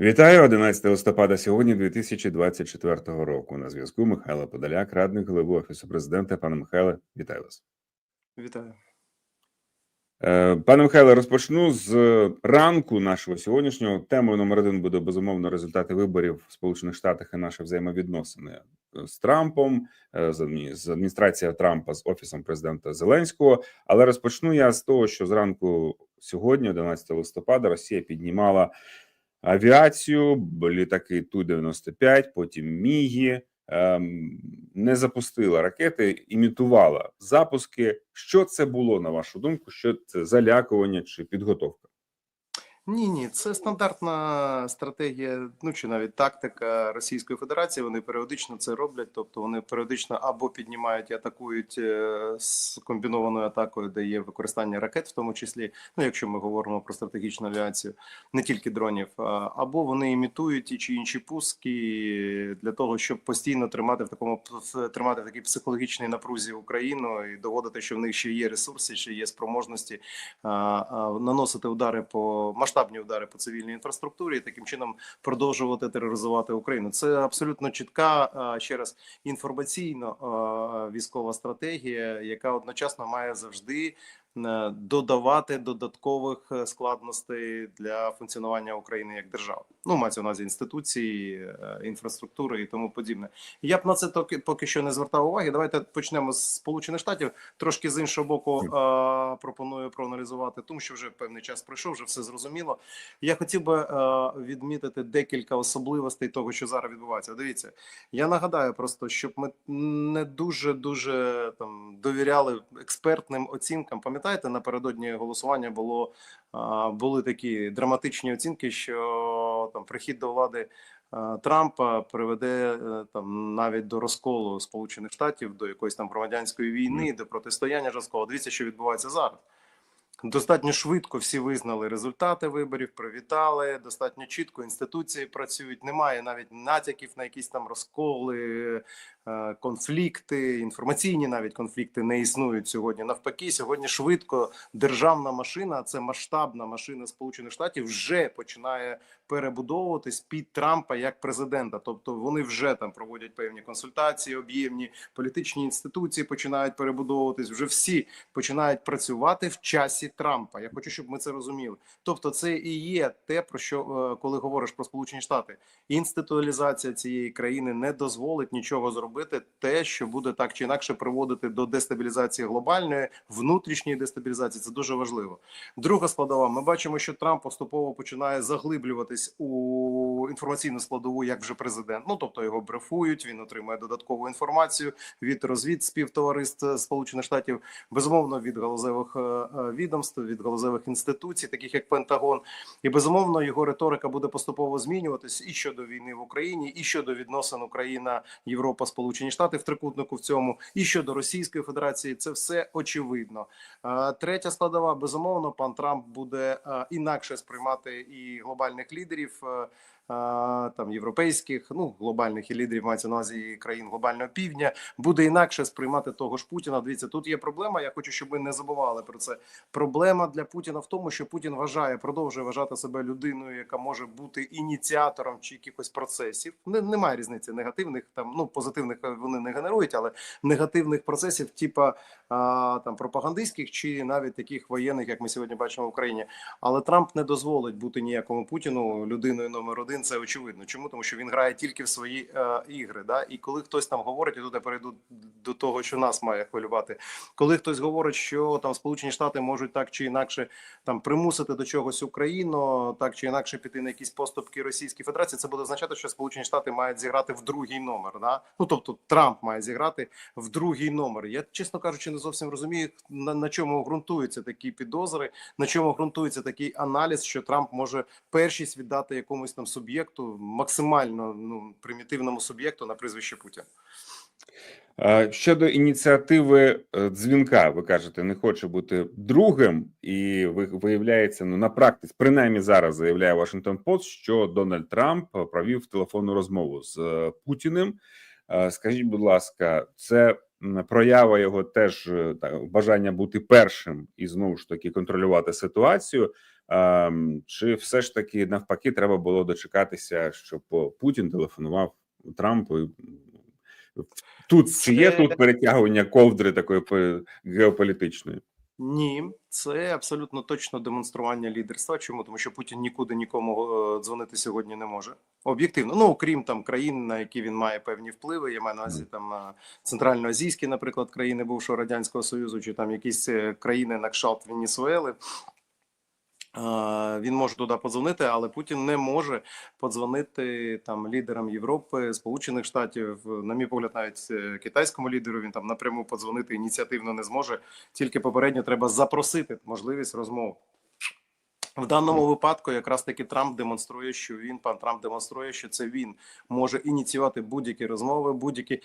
Вітаю 11 листопада сьогодні 2024 року. На зв'язку Михайло Подоляк, радник голови офісу президента. Пане Михайле, вітаю вас. Вітаю. Е, Пане Михайле, розпочну з ранку нашого сьогоднішнього. Темою номер один буде безумовно результати виборів в Сполучених Штатах і наші взаємовідносини з Трампом, е, з адмі- з адміністрація Трампа з офісом президента Зеленського. Але розпочну я з того, що зранку сьогодні, 11 листопада, Росія піднімала авіацію, літаки Ту-95, потім Мігі. ем, Не запустила ракети, імітувала запуски. Що це було на вашу думку? Що це залякування чи підготовка? Ні, ні, це стандартна стратегія, ну чи навіть тактика Російської Федерації. Вони періодично це роблять, тобто вони періодично або піднімають і атакують е, з комбінованою атакою, де є використання ракет, в тому числі, ну якщо ми говоримо про стратегічну авіацію, не тільки дронів, або вони імітують ті чи інші пуски для того, щоб постійно тримати в такому тримати в такій психологічній напрузі Україну і доводити, що в них ще є ресурси, ще є спроможності наносити удари по масштабні удари по цивільній інфраструктурі і таким чином продовжувати тероризувати Україну. Це абсолютно чітка а, ще раз інформаційно військова стратегія, яка одночасно має завжди е, додавати додаткових е, складностей для функціонування України як держави. Ну мається на увазі інституції, е, інфраструктури і тому подібне. Я б на це поки що не звертав уваги. Давайте почнемо з Сполучених Штатів. Трошки з іншого боку е, пропоную проаналізувати, тому що вже певний час пройшов, вже все зрозуміло. Я хотів би е, відмітити декілька особливостей того, що зараз відбувається. Дивіться, я нагадаю просто, щоб ми не дуже дуже там довіряли експертним оцінкам. Пам'ятаєте, напередодні голосування було були такі драматичні оцінки, що там прихід до влади Трампа приведе е, там навіть до розколу Сполучених Штатів, до якоїсь там громадянської війни, до протистояння жорсткого. Дивіться, що відбувається зараз. Достатньо швидко всі визнали результати виборів, привітали. Достатньо чітко інституції працюють. Немає навіть натяків на якісь там розколи, конфлікти. Інформаційні навіть конфлікти не існують сьогодні. Навпаки, сьогодні швидко державна машина, це масштабна машина Сполучених Штатів, вже починає перебудовуватись під Трампа як президента. Тобто вони вже там проводять певні консультації, об'ємні політичні інституції починають перебудовуватись. Вже всі починають працювати в часі Трампа. Я хочу, щоб ми це розуміли. Тобто, це і є те, про що е, коли говориш про Сполучені Штати, інституалізація цієї країни не дозволить нічого зробити, те, що буде так чи інакше приводити до дестабілізації глобальної, внутрішньої дестабілізації. Це дуже важливо. Друга складова. Ми бачимо, що Трамп поступово починає заглиблюватись у інформаційну складову, як вже президент. Ну тобто його брефують. Він отримує додаткову інформацію від розвід співтовариств Сполучених Штатів, безумовно від галузевих е, е, відомств, від галузевих інституцій, таких як Пентагон, і безумовно його риторика буде поступово змінюватись і щодо війни в Україні, і щодо відносин Україна, Європа, Сполучені Штати в трикутнику в цьому, і щодо Російської Федерації. Це все очевидно. Е, Третя складова, безумовно, пан Трамп буде е, інакше сприймати і глобальних лідерів. Е, е, Там європейських, ну глобальних і лідерів мається на увазі країн глобального півдня, буде інакше сприймати того ж Путіна. Дивіться, тут є проблема. Я хочу, щоб ми не забували про це. Проблема для Путіна в тому, що Путін вважає, продовжує вважати себе людиною, яка може бути ініціатором чи якихось процесів. Не, немає різниці негативних, там ну позитивних вони не генерують, але негативних процесів, типа там пропагандистських чи навіть таких воєнних, як ми сьогодні бачимо в Україні. Але Трамп не дозволить бути ніякому Путіну людиною номер один. Це очевидно. Чому тому, що він грає тільки в свої е, ігри. Да? І коли хтось там говорить, і тут я перейду до того, що нас має хвилювати. Коли хтось говорить, що там Сполучені Штати можуть так чи інакше там примусити до чогось Україну, так чи інакше піти на якісь поступки Російської Федерації, це буде означати, що Сполучені Штати мають зіграти в другий номер. Да? Ну тобто Трамп має зіграти в другий номер. Я чесно кажучи, не зовсім розумію на, на чому ґрунтуються такі підозри, на чому ґрунтується такий аналіз, що Трамп може першість віддати якомусь там суб'єкту, максимально ну примітивному суб'єкту на прізвище Путін. Е, Щодо ініціативи е, дзвінка, ви кажете, не хоче бути другим, і ви- виявляється, ну на практиці, принаймні зараз заявляє Вашингтон Пост, що Дональд Трамп провів телефонну розмову з е, Путіним. Е, Скажіть, будь ласка, це проява його теж е, та, бажання бути першим і знову ж таки контролювати ситуацію. Ем, Чи все ж таки навпаки треба було дочекатися, щоб Путін телефонував Трампу? Тут чи є тут перетягування ковдри такої геополітичної? Ні, це абсолютно точно демонстрування лідерства. Чому? Тому що Путін нікуди нікому е, дзвонити сьогодні не може. Об'єктивно, ну окрім там країн, на які він має певні впливи. Я маю на увазі там на центральноазійські, наприклад, країни бувшого радянського союзу, чи там якісь е, країни на кшталт Венесуели. Він може туди подзвонити, але Путін не може подзвонити там лідерам Європи, Сполучених Штатів. На мій погляд, навіть е, китайському лідеру він там напряму подзвонити ініціативно не зможе. Тільки попередньо треба запросити можливість розмов. В даному випадку якраз таки Трамп демонструє, що він пан Трамп демонструє, що це він може ініціювати будь-які розмови, будь-які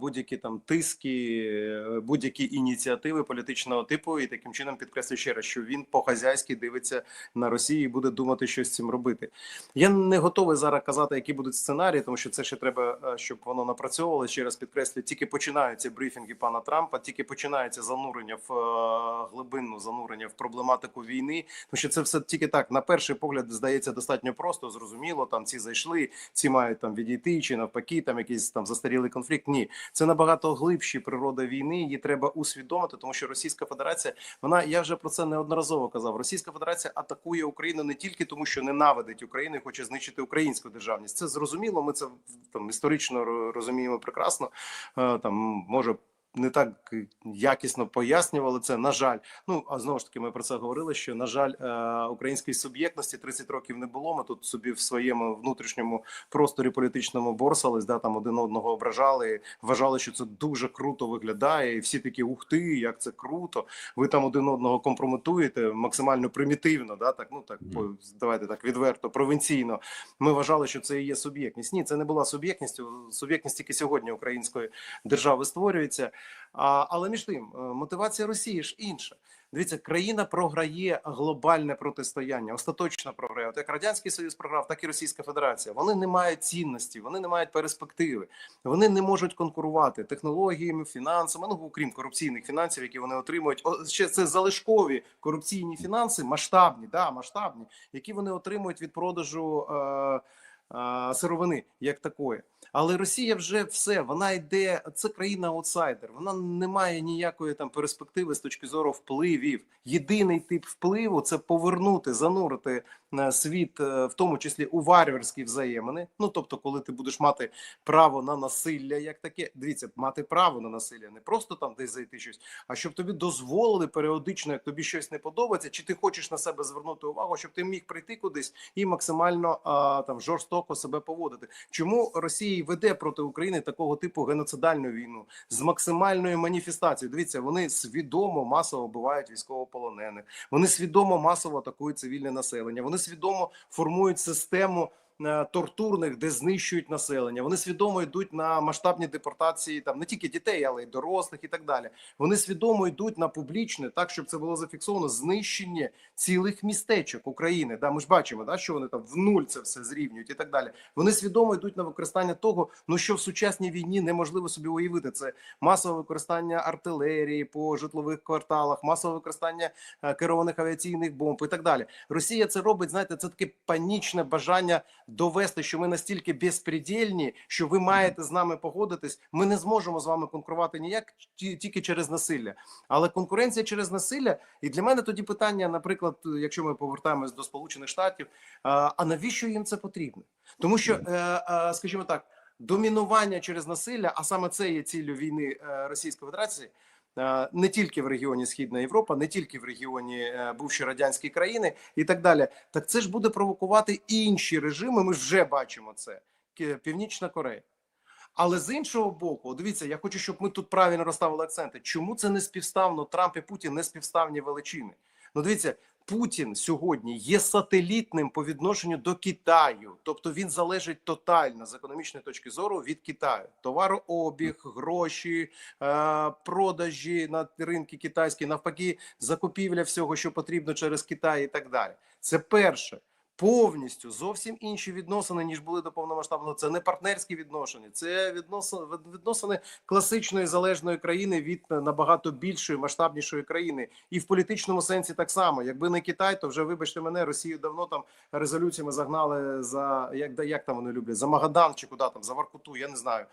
будь-які там тиски, е, будь-які ініціативи політичного типу, і таким чином підкреслює ще раз, що він по-хазяйськи дивиться на Росію і буде думати, що з цим робити. Я не готовий зараз казати, які будуть сценарії, тому що це ще треба, е, щоб воно напрацьовувало. Ще раз підкреслюю, тільки починаються брифінги пана Трампа, тільки починається занурення в е, глибинну занурення в проблематику війни. Тому що це все тільки так, на перший погляд, здається достатньо просто, зрозуміло. Там ці зайшли, ці мають там відійти, чи навпаки, там якийсь там застарілий конфлікт. Ні, це набагато глибші природа війни. Її треба усвідомити, тому що Російська Федерація, вона я вже про це неодноразово казав. Російська Федерація атакує Україну не тільки тому, що ненавидить Україну, і хоче знищити українську державність. Це зрозуміло. Ми це там історично розуміємо прекрасно. Е, Там може. Не так якісно пояснювали це. На жаль, ну а знову ж таки, ми про це говорили. Що на жаль, е, української суб'єктності 30 років не було. Ми тут собі в своєму внутрішньому просторі політичному борсались, да там один одного ображали, вважали, що це дуже круто виглядає, і всі такі ух ти, як це круто. Ви там один одного компрометуєте максимально примітивно. Да, так ну так Мгм. давайте так відверто, провінційно. Ми вважали, що це і є суб'єктність. Ні, це не була суб'єктність. Суб'єктність тільки сьогодні української держави створюється. А, але між тим, е, мотивація Росії ж інша. Дивіться, країна програє глобальне протистояння, остаточно програє. От як радянський союз програв, так і Російська Федерація. Вони не мають цінності, вони не мають перспективи, вони не можуть конкурувати технологіями, фінансами. Ну окрім корупційних фінансів, які вони отримують. Ще це залишкові корупційні фінанси, масштабні, да, масштабні, які вони отримують від продажу. Е, е, Сировини як такої, але Росія вже все. Вона йде. Це країна аутсайдер. Вона не має ніякої там перспективи з точки зору впливів. Єдиний тип впливу це повернути, занурити е, світ, е, в тому числі у варварські взаємини. Ну тобто, коли ти будеш мати право на насилля, як таке, дивіться, мати право на насилля, не просто там десь зайти щось, а щоб тобі дозволили періодично, як тобі щось не подобається, чи ти хочеш на себе звернути увагу, щоб ти міг прийти кудись і максимально а, там жорстоко себе поводити. Чому Росія й веде проти України такого типу геноцидальну війну з максимальною маніфестацією? Дивіться, вони свідомо масово вбивають військовополонених, вони свідомо масово атакують цивільне населення, вони свідомо формують систему. Е, Тортурних, де знищують населення, вони свідомо йдуть на масштабні депортації, там не тільки дітей, але й дорослих, і так далі. Вони свідомо йдуть на публічне, так щоб це було зафіксовано знищення цілих містечок України. Да, ми ж бачимо, да, що вони там в нуль це все зрівнюють і так далі. Вони свідомо йдуть на використання того, ну що в сучасній війні неможливо собі уявити. Це масове використання артилерії по житлових кварталах, масове використання е, керованих авіаційних бомб і так далі. Росія це робить. Знаєте, це таке панічне бажання довести, що ми настільки безпредельні, що ви маєте з нами погодитись. Ми не зможемо з вами конкурувати ніяк ті- тільки через насилля. Але конкуренція через насилля, і для мене тоді питання, наприклад, якщо ми повертаємось до Сполучених Штатів, а а навіщо їм це потрібно? Тому що, е, е, скажімо так, домінування через насилля, а саме це є ціллю війни е, Російської Федерації. Е, Не тільки в регіоні Східна Європа, не тільки в регіоні е, бувші радянські країни і так далі. Так це ж буде провокувати інші режими. Ми вже бачимо це. Північна Корея. Але з іншого боку, дивіться, я хочу, щоб ми тут правильно розставили акценти. Чому це не співставно? Трамп і Путін не співставні величини. Ну, дивіться, Путін сьогодні є сателітним по відношенню до Китаю, тобто він залежить тотально з економічної точки зору від Китаю. Товарообіг, гроші, е, продажі на ринки китайські, навпаки, закупівля всього, що потрібно через Китай, і так далі. Це перше. Повністю зовсім інші відносини, ніж були до повномасштабного. Це не партнерські відношення, це відносини, відносини класичної залежної країни від набагато більшої масштабнішої країни, і в політичному сенсі так само. Якби не Китай, то вже вибачте мене, Росію давно там резолюціями загнали за як як там вони люблять за Магадан чи куди там за Воркуту, я не знаю.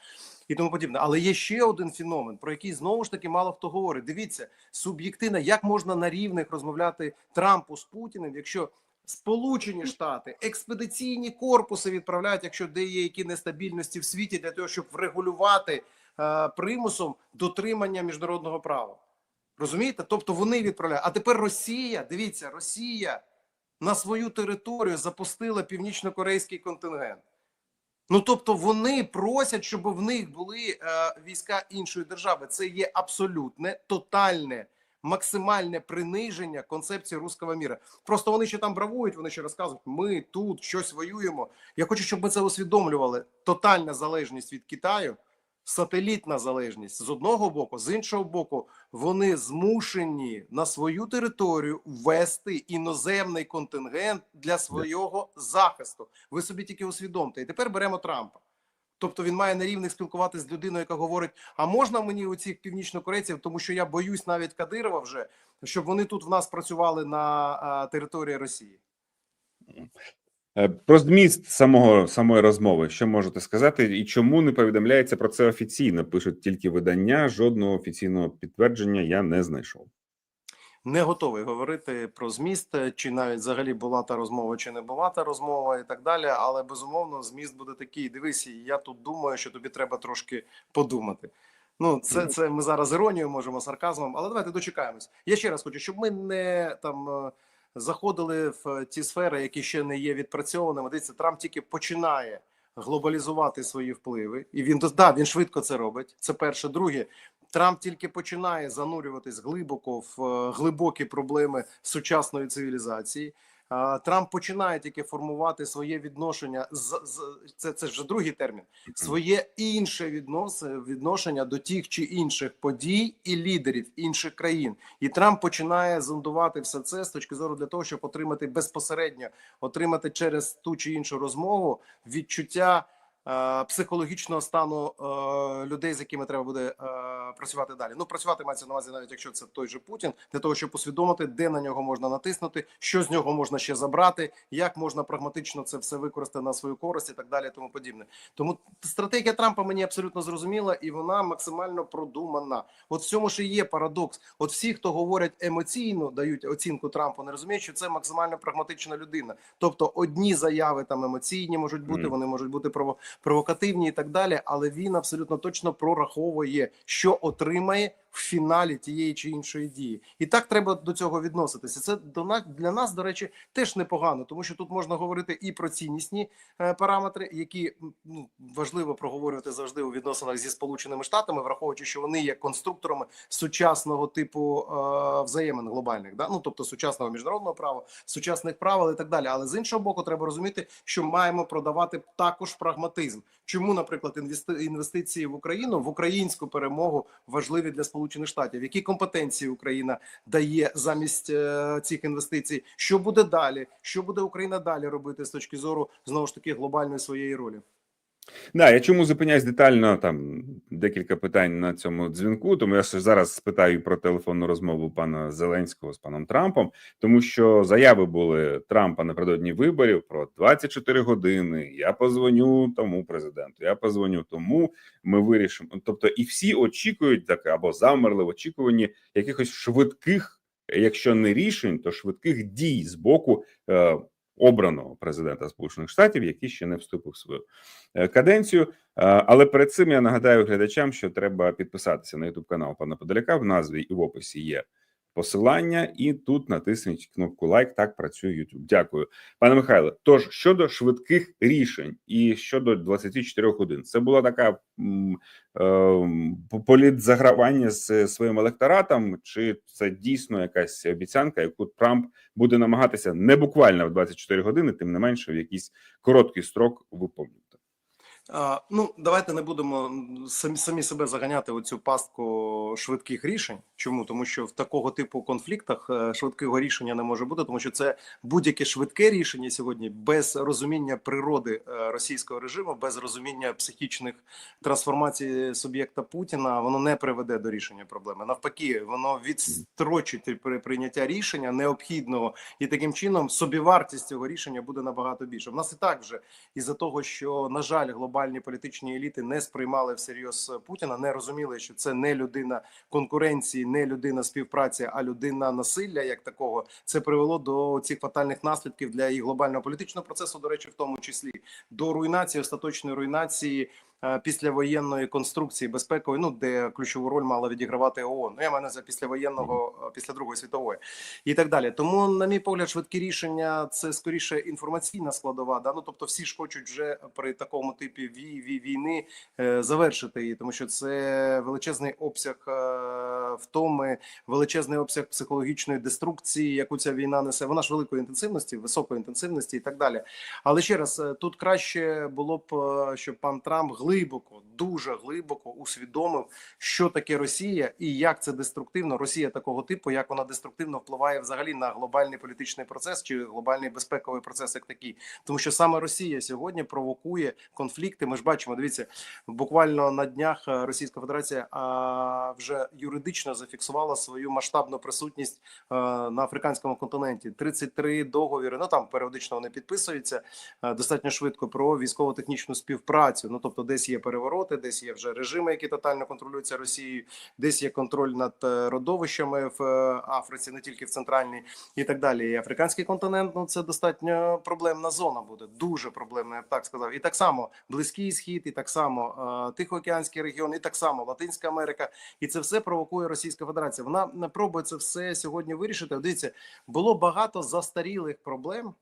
І тому подібне, але є ще один феномен, про який знову ж таки мало хто говорить. Дивіться, суб'єктивно, як можна на рівних розмовляти Трампу з Путіним, якщо Сполучені Штати експедиційні корпуси відправляють, якщо де є які нестабільності в світі, для того, щоб врегулювати е, примусом дотримання міжнародного права. Розумієте? Тобто вони відправляють. А тепер Росія, дивіться, Росія на свою територію запустила північно-корейський контингент. Ну тобто вони просять, щоб в них були е, війська іншої держави. Це є абсолютне, тотальне, максимальне приниження концепції руського міра. Просто вони ще там бравують, вони ще розказують, ми тут щось воюємо. Я хочу, щоб ми це усвідомлювали. Тотальна залежність від Китаю, сателітна залежність з одного боку, з іншого боку, вони змушені на свою територію ввести іноземний контингент для свого захисту. Ви собі тільки усвідомте. І тепер беремо Трампа. Тобто він має на рівних спілкуватися з людиною, яка говорить: а можна мені у цих північнокорейців, тому що я боюсь навіть Кадирова вже, щоб вони тут в нас працювали на території Росії. Е, Про зміст самого самої розмови, що можете сказати, і чому не повідомляється про це офіційно? Пишуть тільки видання, жодного офіційного підтвердження я не знайшов. Не готовий говорити про зміст, чи навіть взагалі була та розмова, чи не була та розмова, і так далі. Але безумовно, зміст буде такий. Дивись, я тут думаю, що тобі треба трошки подумати. Ну, це це ми зараз іронією можемо сарказмом, але давайте дочекаємось. Я ще раз хочу, щоб ми не там е, заходили в ті сфери, які ще не є відпрацьованими. Дивіться, Трамп тільки починає глобалізувати свої впливи, і він да, він швидко це робить. Це перше. Друге, Трамп тільки починає занурюватись глибоко в е, глибокі проблеми сучасної цивілізації. Трамп починає тільки формувати своє відношення з, з це, це вже другий термін. Своє інше віднос, відношення до тих чи інших подій і лідерів інших країн. І Трамп починає зондувати все це з точки зору для того, щоб отримати безпосередньо отримати через ту чи іншу розмову відчуття психологічного стану е, людей, з якими треба буде е, працювати далі. Ну працювати мається на увазі, навіть якщо це той же Путін, для того, щоб усвідомити, де на нього можна натиснути, що з нього можна ще забрати, як можна прагматично це все використати на свою користь і так далі. і Тому подібне. Тому стратегія Трампа мені абсолютно зрозуміла і вона максимально продумана. От в цьому ж і є парадокс. От всі, хто говорять емоційно, дають оцінку Трампу, не розуміють, що це максимально прагматична людина. Тобто, одні заяви там емоційні можуть бути, Мгм. вони можуть бути прово провокативні і так далі. Але він абсолютно точно прораховує, що отримає в фіналі тієї чи іншої дії, і так треба до цього відноситися. Це для нас, до речі, теж непогано, тому що тут можна говорити і про ціннісні е, параметри, які ну важливо проговорювати завжди у відносинах зі сполученими штатами, враховуючи, що вони є конструкторами сучасного типу е, взаємин глобальних, да ну тобто сучасного міжнародного права, сучасних правил і так далі. Але з іншого боку, треба розуміти, що маємо продавати також прагматизм. Чому, наприклад, інвести- інвестиції в Україну в українську перемогу важливі для сполучених штатів? Які компетенції Україна дає замість е, цих інвестицій? Що буде далі? Що буде Україна далі робити з точки зору знову ж таки глобальної своєї ролі? Да, я чому зупиняюсь детально там декілька питань на цьому дзвінку. Тому я зараз спитаю про телефонну розмову пана Зеленського з паном Трампом, тому що заяви були Трампа напередодні виборів про 24 години. Я позвоню тому президенту. Я позвоню тому. Ми вирішимо. Тобто, і всі очікують так або замерли в очікуванні якихось швидких, якщо не рішень, то швидких дій з боку. Е, Обраного президента Сполучених Штатів, який ще не вступив в свою е, каденцію. Е, Але перед цим я нагадаю глядачам, що треба підписатися на youtube канал пана Подоляка. В назві і в описі є посилання, і тут натисніть кнопку лайк. Так працює YouTube. Дякую, пане Михайло. Тож щодо швидких рішень і щодо 24 годин, це була така м, е, політзагравання з своїм електоратом, чи це дійсно якась обіцянка, яку Трамп буде намагатися не буквально в 24 години, тим не менше в якийсь короткий строк виповнити. Ну, давайте не будемо самі, самі себе заганяти у цю пастку швидких рішень. Чому? Тому що в такого типу конфліктах е, швидкого рішення не може бути, тому що це будь-яке швидке рішення сьогодні без розуміння природи е, російського режиму, без розуміння психічних трансформацій суб'єкта Путіна, воно не приведе до рішення проблеми. Навпаки, воно відстрочить при прийняття рішення необхідного, і таким чином собівартість цього рішення буде набагато більше. В нас і так вже із-за того, що на жаль, глобальні політичні еліти не сприймали всерйоз Путіна, не розуміли, що це не людина конкуренції, не людина співпраці, а людина насилля, як такого. Це привело до цих фатальних наслідків для і глобального політичного процесу. До речі, в тому числі до руйнації, остаточної руйнації. Е, Післявоєнної конструкції безпекової, ну де ключову роль мала відігравати ООН. Ну, я на увазі післявоєнного е, після другої світової і так далі. Тому, на мій погляд, швидкі рішення це скоріше інформаційна складова. Да? Ну тобто, всі ж хочуть вже при такому типі вій, вій, війни е, завершити її, тому що це величезний обсяг втоми, величезний обсяг психологічної деструкції, яку ця війна несе. Вона ж великої інтенсивності, високої інтенсивності і так далі. Але ще раз тут краще було б, щоб пан Трамп глибоко, дуже глибоко усвідомив, що таке Росія і як це деструктивно. Росія такого типу, як вона деструктивно впливає взагалі на глобальний політичний процес чи глобальний безпековий процес, як такий, тому що саме Росія сьогодні провокує конфлікти. Ми ж бачимо, дивіться, буквально на днях е, Російська Федерація вже юридично зафіксувала свою масштабну присутність е, на африканському континенті. 33 договіри. Ну там періодично вони підписуються е, достатньо швидко про військово-технічну співпрацю. Ну тобто, десь є перевороти, десь є вже режими, які тотально контролюються Росією, десь є контроль над е, родовищами в е, Африці, не тільки в центральній, і так далі. І африканський континент ну це достатньо проблемна зона буде. Дуже проблемна, я б так сказав. І так само близький схід, і так само е, Тихоокеанський регіон, і так само Латинська Америка. І це все провокує Російська Федерація. Вона не пробує це все сьогодні вирішити. Дивіться, було багато застарілих проблем,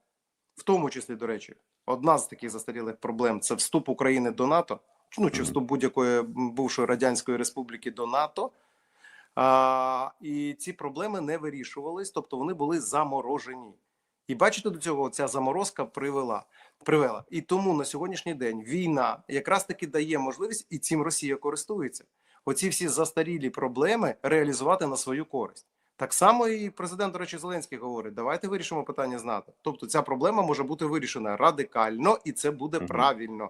в тому числі, до речі, одна з таких застарілих проблем це вступ України до НАТО. Ну чи вступ будь-якої бувшої радянської республіки до НАТО. А, і ці проблеми не вирішувались, тобто вони були заморожені. І бачите, до цього ця заморозка привела привела. І тому на сьогоднішній день війна якраз таки дає можливість, і цим Росія користується. Оці всі застарілі проблеми реалізувати на свою користь. Так само і президент, до речі, Зеленський говорить: давайте вирішимо питання з НАТО. Тобто, ця проблема може бути вирішена радикально, і це буде Мгм. правильно.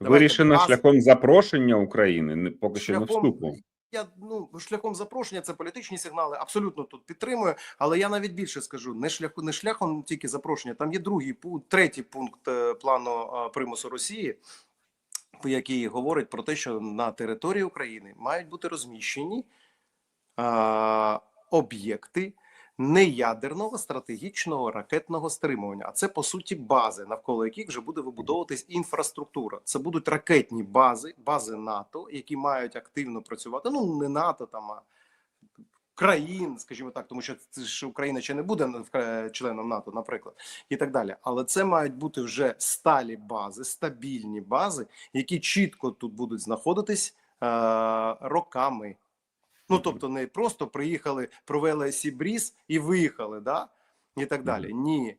Давайте Вирішено газ- шляхом запрошення України, не поки що не вступу. Я ну шляхом запрошення, це політичні сигнали. Абсолютно тут підтримую. Але я навіть більше скажу: не шляху, не шляхом тільки запрошення. Там є другий пункт, третій пункт е, плану примусу Росії, який говорить про те, що на території України мають бути розміщені е, об'єкти неядерного стратегічного ракетного стримування. А це по суті бази, навколо яких вже буде вибудовуватись інфраструктура. Це будуть ракетні бази, бази НАТО, які мають активно працювати. Ну не НАТО там. а Країн, скажімо так, тому що це ж Україна ще не буде е, членом НАТО, наприклад, і так далі. Але це мають бути вже сталі бази, стабільні бази, які чітко тут будуть знаходитись е, роками. Ну тобто, не просто приїхали, провели сібріз і виїхали, да і так далі. Ні.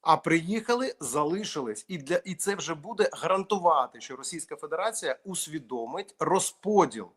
А приїхали, залишились, і для і це вже буде гарантувати, що Російська Федерація усвідомить розподіл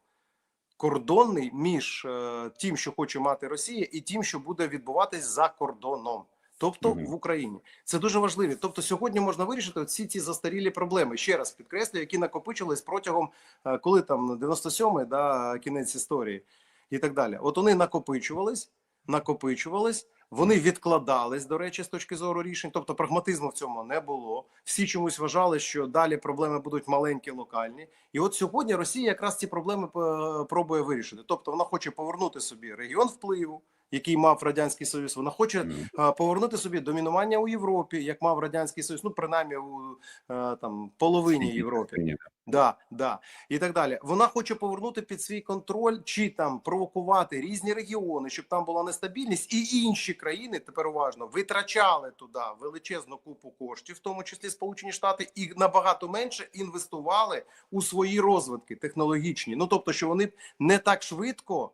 кордонний між е, тим, що хоче мати Росія, і тим, що буде відбуватись за кордоном, тобто Мгм. в Україні. Це дуже важливо. Тобто, сьогодні можна вирішити всі ці застарілі проблеми. Ще раз підкреслю, які накопичились протягом е, коли там 97-й, да, кінець історії і так далі. От вони накопичувались, накопичувались. Вони відкладались, до речі, з точки зору рішень, тобто прагматизму в цьому не було. Всі чомусь вважали, що далі проблеми будуть маленькі, локальні. І от сьогодні Росія якраз ці проблеми е, пробує вирішити. Тобто вона хоче повернути собі регіон впливу, який мав радянський союз. Вона хоче е, повернути собі домінування у Європі, як мав радянський союз. Ну принаймні у е, там половині Європи. Да, да, і так далі. Вона хоче повернути під свій контроль чи там провокувати різні регіони, щоб там була нестабільність, і інші країни тепер уважно витрачали туди величезну купу коштів, в тому числі Сполучені Штати, і набагато менше інвестували у свої розвитки технологічні. Ну тобто, що вони не так швидко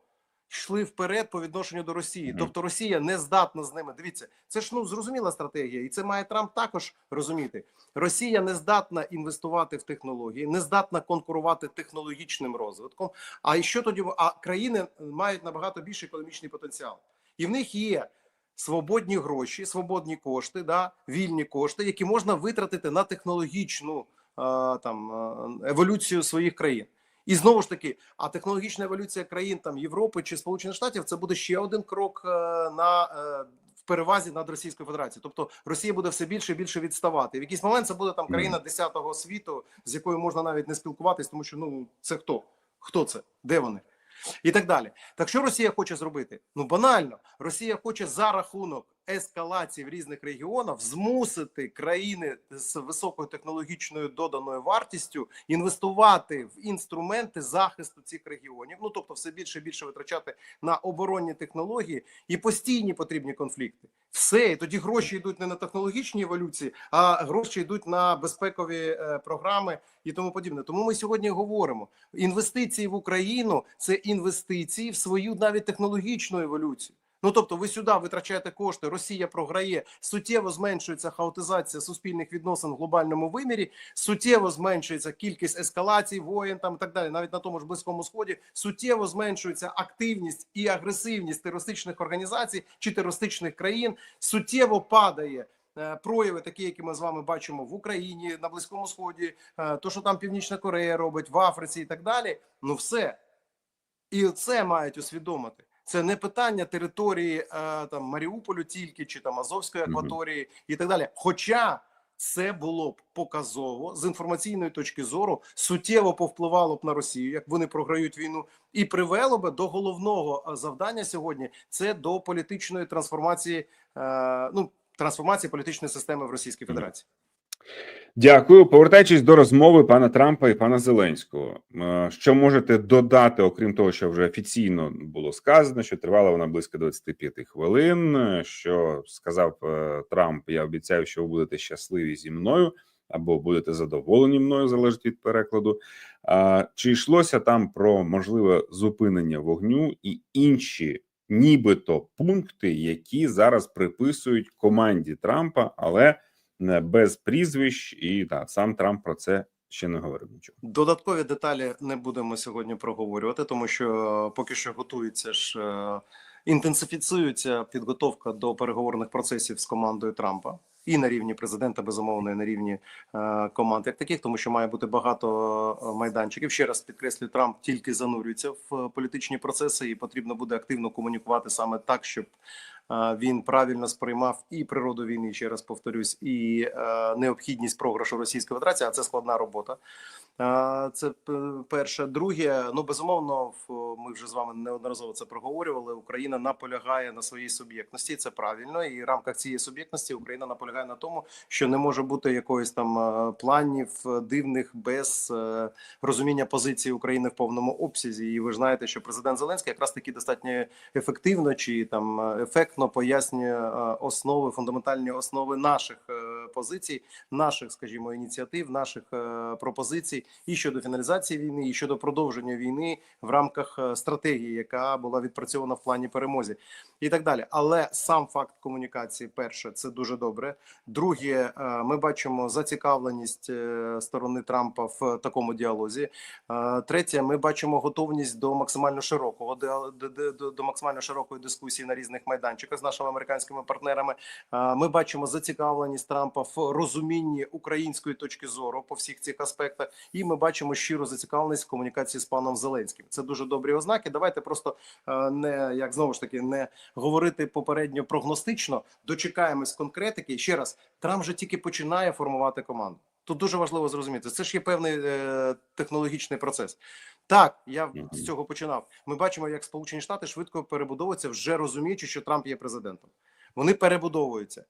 йшли вперед по відношенню до Росії. Мгм. Тобто Росія не здатна з ними. Дивіться, це ж ну зрозуміла стратегія, і це має Трамп також розуміти. Росія не здатна інвестувати в технології, не здатна конкурувати технологічним розвитком. А і що тоді? А країни мають набагато більший економічний потенціал, і в них є свободні гроші, свободні кошти, да, вільні кошти, які можна витратити на технологічну е, там еволюцію своїх країн. І знову ж таки, а технологічна еволюція країн там Європи чи Сполучених Штатів це буде ще один крок е, на е, в перевазі над Російською Федерацією. Тобто Росія буде все більше і більше відставати. В якийсь момент це буде там країна 10-го світу, з якою можна навіть не спілкуватись, тому що ну це хто? Хто це? Де вони? І так далі. Так що Росія хоче зробити? Ну банально, Росія хоче за рахунок ескалації в різних регіонах змусити країни з високою технологічною доданою вартістю інвестувати в інструменти захисту цих регіонів. Ну тобто, все більше і більше витрачати на оборонні технології і постійні потрібні конфлікти. Все і тоді гроші йдуть не на технологічні еволюції, а гроші йдуть на безпекові е, програми і тому подібне. Тому ми сьогодні говоримо: інвестиції в Україну це інвестиції в свою навіть технологічну еволюцію. Ну тобто, ви сюди витрачаєте кошти, Росія програє, суттєво зменшується хаотизація суспільних відносин в глобальному вимірі, суттєво зменшується кількість ескалацій, воєн там і так далі. Навіть на тому ж близькому сході суттєво зменшується активність і агресивність терористичних організацій чи терористичних країн. Суттєво падає. е, Прояви, такі, які ми з вами бачимо в Україні на Близькому Сході, е, то що там Північна Корея робить в Африці і так далі. Ну все і це мають усвідомити. Це не питання території е, там Маріуполю тільки чи там Азовської акваторії і так далі. Хоча це було б показово з інформаційної точки зору, суттєво повпливало б на Росію, як вони програють війну, і привело би до головного е, завдання сьогодні це до політичної трансформації, е, ну трансформації політичної системи в Російській. Федерації. Дякую. Повертаючись до розмови пана Трампа і пана Зеленського, Е, що можете додати, окрім того, що вже офіційно було сказано, що тривала вона близько 25 хвилин. е, Що сказав е, Трамп: Я обіцяю, що ви будете щасливі зі мною або будете задоволені мною, залежить від перекладу. Чи йшлося там про можливе зупинення вогню і інші, нібито пункти, які зараз приписують команді Трампа, але без прізвищ, і так сам Трамп про це ще не говорив нічого. Додаткові деталі не будемо сьогодні проговорювати, тому що поки що готується ж інтенсифіцюється інтенсифіцується підготовка до переговорних процесів з командою Трампа. І на рівні президента, безумовно, і на рівні е, команд, як таких, тому що має бути багато е, майданчиків. Ще раз підкреслюю, Трамп тільки занурюється в е, політичні процеси, і потрібно буде активно комунікувати саме так, щоб е, він правильно сприймав і природу війни, ще раз повторюсь, і необхідність програшу Російської Федерації. А це складна робота. Це перше. Друге, ну безумовно, ми вже з вами неодноразово це проговорювали. Україна наполягає на своїй суб'єктності. Це правильно, і в рамках цієї суб'єктності Україна наполягає на тому, що не може бути якоїсь там е, планів е, дивних без е, розуміння позиції України в повному обсязі. І ви ж знаєте, що президент Зеленський якраз таки достатньо ефективно чи там ефектно пояснює основи, фундаментальні основи наших позицій, наших, скажімо, ініціатив, наших пропозицій і щодо фіналізації війни, і щодо продовження війни в рамках стратегії, яка була відпрацьована в плані перемозі, і так далі. Але сам факт комунікації, перше, це дуже добре. Друге, е, ми бачимо зацікавленість е, сторони Трампа в такому діалозі. Е, Третє, ми бачимо готовність до максимально широкого до, до, максимально широкої дискусії на різних майданчиках з нашими американськими партнерами. Ми бачимо зацікавленість Трампа в розумінні української точки зору по всіх цих аспектах, і ми бачимо щиру зацікавленість в комунікації з паном Зеленським. Це дуже добрі ознаки. Давайте просто не як знову ж таки не говорити попередньо прогностично. Дочекаємось конкретики. Ще раз, Трамп же тільки починає формувати команду. Тут дуже важливо зрозуміти. Це ж є певний е, технологічний процес. Так, я з цього починав. Ми бачимо, як Сполучені Штати швидко перебудовуються, вже розуміючи, що Трамп є президентом. Вони перебудовуються.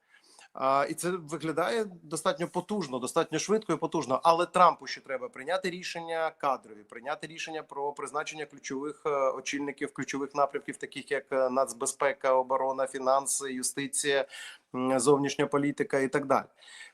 А, і це виглядає достатньо потужно, достатньо швидко і потужно. Але Трампу ще треба прийняти рішення кадрові, прийняти рішення про призначення ключових е, очільників ключових напрямків, таких як е, нацбезпека, оборона, фінанси, юстиція, зовнішня політика і так далі.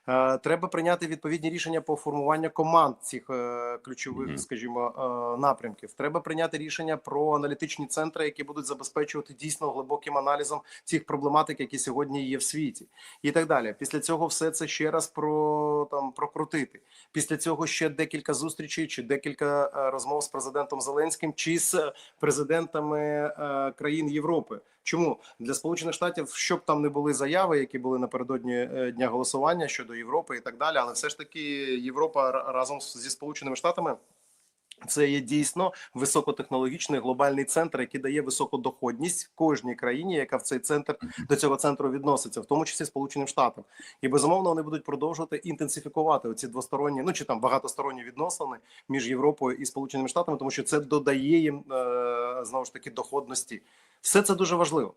Е, Треба прийняти відповідні рішення по формуванню команд цих е, ключових, Мгм. скажімо, е, напрямків. Треба прийняти рішення про аналітичні центри, які будуть забезпечувати дійсно глибоким аналізом цих проблематик, які сьогодні є в світі, і так далі. Після цього все це ще раз про там прокрутити. Після цього ще декілька зустрічей чи декілька розмов з президентом Зеленським чи з президентами країн Європи. Чому для Сполучених Штатів, щоб там не були заяви, які були напередодні е, дня голосування щодо Європи і так далі, але все ж таки Європа разом зі Сполученими Штатами. Це є дійсно високотехнологічний глобальний центр, який дає високу доходність кожній країні, яка в цей центр до цього центру відноситься, в тому числі Сполученим Штатам. І безумовно вони будуть продовжувати інтенсифікувати оці двосторонні, ну чи там багатосторонні відносини між Європою і Сполученими Штатами, тому що це додає їм е, знову ж таки доходності. Все це дуже важливо.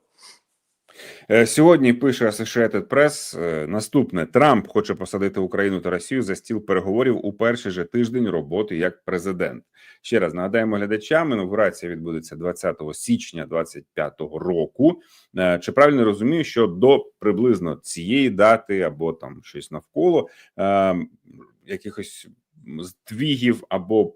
Е, Сьогодні пише Associated Press е, наступне: Трамп хоче посадити Україну та Росію за стіл переговорів у перший же тиждень роботи як президент. Ще раз нагадаємо глядачам, інаугурація відбудеться 20 січня 2025 року. Е, Чи правильно розумію, що до приблизно цієї дати або там щось навколо е, якихось здвігів або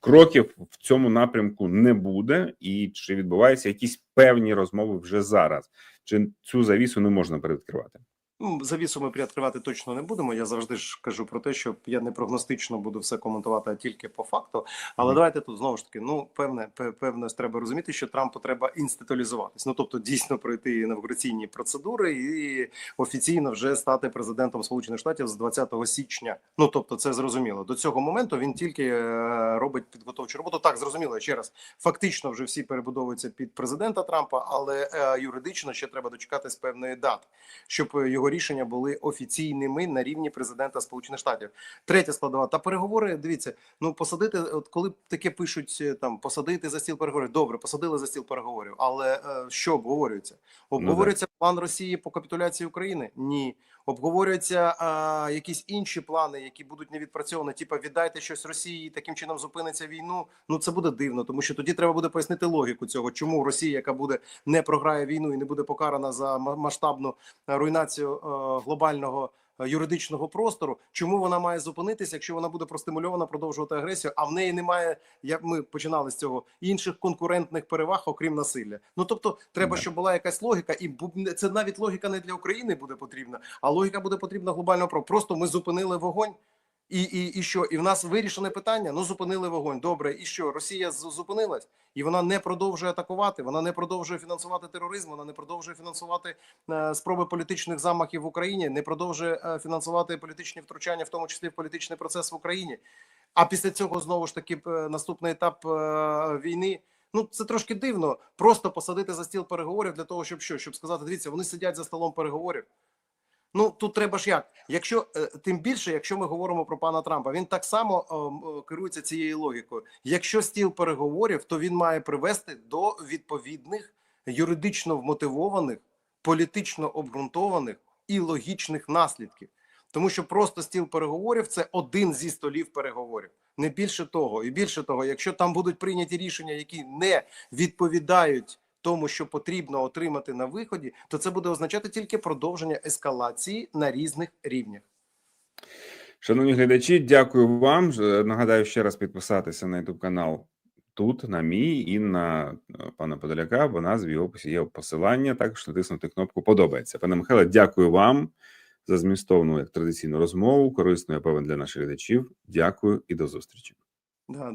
кроків в цьому напрямку не буде, і чи відбуваються якісь певні розмови вже зараз? Чи цю завісу не можна передкривати? Ну, Завісу ми приоткривати точно не будемо. Я завжди ж кажу про те, що я не прогностично буду все коментувати, а тільки по факту. Але Мгм. давайте тут знову ж таки, ну певне, пе- певне треба розуміти, що Трампу треба інституалізуватись. Ну тобто дійсно пройти інавгураційні процедури і офіційно вже стати президентом Сполучених Штатів з 20 січня. Ну тобто, це зрозуміло. До цього моменту він тільки е, робить підготовчу роботу. Так зрозуміло ще раз. Фактично, вже всі перебудовуються під президента Трампа, але е, юридично ще треба дочекатись певної дати, щоб е, його рішення були офіційними на рівні президента Сполучених Штатів. Третя складова та переговори. Дивіться, ну посадити, от коли таке пишуть е, там посадити за стіл переговорів. Добре, посадили за стіл переговорів. Але е, що обговорюється? Обговорюється план Росії по капітуляції України? Ні. Обговорюються а, якісь інші плани, які будуть не відпрацьовані. Типа віддайте щось Росії, і таким чином зупиниться війну. Ну це буде дивно, тому що тоді треба буде пояснити логіку цього, чому Росія, яка буде не програє війну і не буде покарана за ма- масштабну руйнацію а, глобального е, юридичного простору, чому вона має зупинитися, якщо вона буде простимульована продовжувати агресію, а в неї немає, як ми починали з цього, інших конкурентних переваг, окрім насилля. Ну тобто, треба, щоб була якась логіка, і це навіть логіка не для України буде потрібна, а логіка буде потрібна глобального про. Просто ми зупинили вогонь. І, і, і що? І в нас вирішене питання. Ну зупинили вогонь. Добре, і що? Росія зупинилась, і вона не продовжує атакувати. Вона не продовжує фінансувати тероризм. Вона не продовжує фінансувати е, спроби політичних замахів в Україні, не продовжує е, фінансувати політичні втручання, в тому числі в політичний процес в Україні. А після цього знову ж таки е, наступний етап е, війни. Ну це трошки дивно. Просто посадити за стіл переговорів для того, щоб що? Щоб сказати, дивіться, вони сидять за столом переговорів. Ну тут треба ж як, якщо е, тим більше, якщо ми говоримо про пана Трампа, він так само е, е, керується цією логікою. Якщо стіл переговорів, то він має привести до відповідних юридично вмотивованих, політично обґрунтованих і логічних наслідків. Тому що просто стіл переговорів це один зі столів переговорів, не більше того. І більше того, якщо там будуть прийняті рішення, які не відповідають тому, що потрібно отримати на виході, то це буде означати тільки продовження ескалації на різних рівнях. Шановні глядачі, дякую вам. Нагадаю ще раз підписатися на YouTube канал тут, на мій і на е, пана Подоляка, бо назві в описі є посилання. Також натиснути кнопку Подобається. Пане Михайле, дякую вам за змістовну як традиційну розмову. Корисну, я певен для наших глядачів. Дякую і до зустрічі. Да.